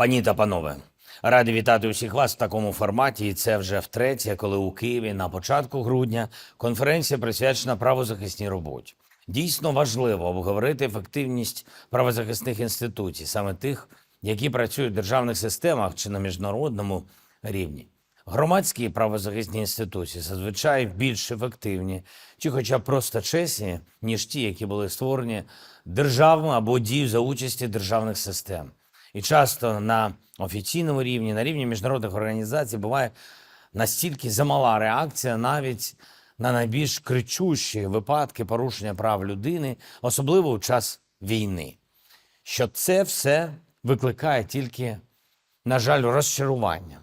Пані та панове, радий вітати усіх вас в такому форматі. І це вже втретє, коли у Києві на початку грудня конференція присвячена правозахисній роботі. Дійсно важливо обговорити ефективність правозахисних інституцій, саме тих, які працюють в державних системах чи на міжнародному рівні. Громадські правозахисні інституції зазвичай більш ефективні, чи хоча б просто чесні, ніж ті, які були створені державами або діють за участі державних систем. І часто на офіційному рівні, на рівні міжнародних організацій буває настільки замала реакція навіть на найбільш кричущі випадки порушення прав людини, особливо у час війни. Що це все викликає тільки, на жаль, розчарування.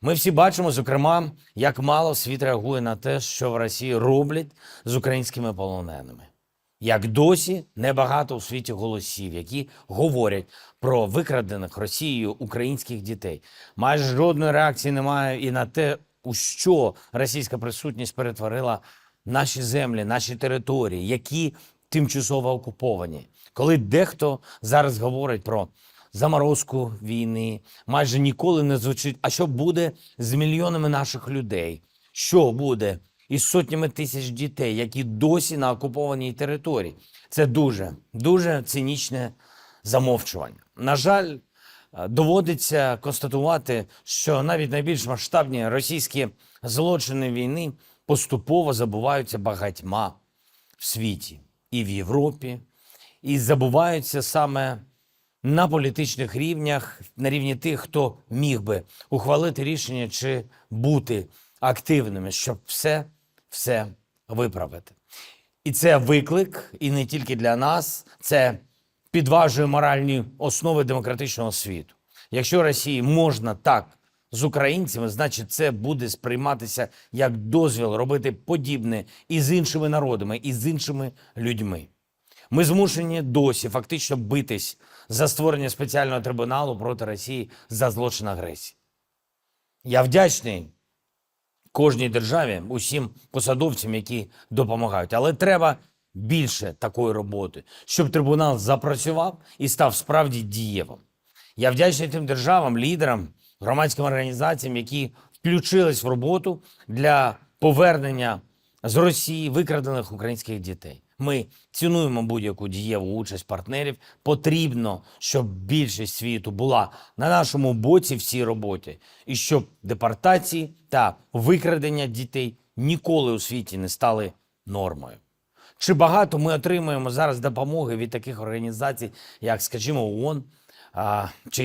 Ми всі бачимо, зокрема, як мало світ реагує на те, що в Росії роблять з українськими полоненими. Як досі небагато у світі голосів, які говорять про викрадених Росією українських дітей. Майже жодної реакції немає і на те, у що російська присутність перетворила наші землі, наші території, які тимчасово окуповані. Коли дехто зараз говорить про заморозку війни, майже ніколи не звучить. А що буде з мільйонами наших людей? Що буде із сотнями тисяч дітей, які досі на окупованій території? Це дуже, дуже цинічне замовчування. На жаль, е, доводиться констатувати, що навіть найбільш масштабні російські злочини війни поступово забуваються багатьма в світі і в Європі, і забуваються саме на політичних рівнях, на рівні тих, хто міг би ухвалити рішення чи бути активними, щоб все, все виправити. І це виклик, і не тільки для нас, це підважує моральні основи демократичного світу. Якщо Росії можна так з українцями, значить це буде сприйматися як дозвіл робити подібне і з іншими народами, і з іншими людьми. Ми змушені досі фактично битись за створення спеціального трибуналу проти Росії за злочин агресії. Я вдячний кожній державі, усім посадовцям, які допомагають. Але треба більше такої роботи, щоб трибунал запрацював і став справді дієвим. Я вдячний тим державам, лідерам, громадським організаціям, які включились в роботу для повернення з Росії викрадених українських дітей. Ми цінуємо будь-яку дієву участь партнерів. Потрібно, щоб більшість світу була на нашому боці в цій роботі, і щоб депортації та викрадення дітей ніколи у світі не стали нормою. Чи багато ми отримуємо зараз допомоги від таких організацій, як, скажімо, ООН а, чи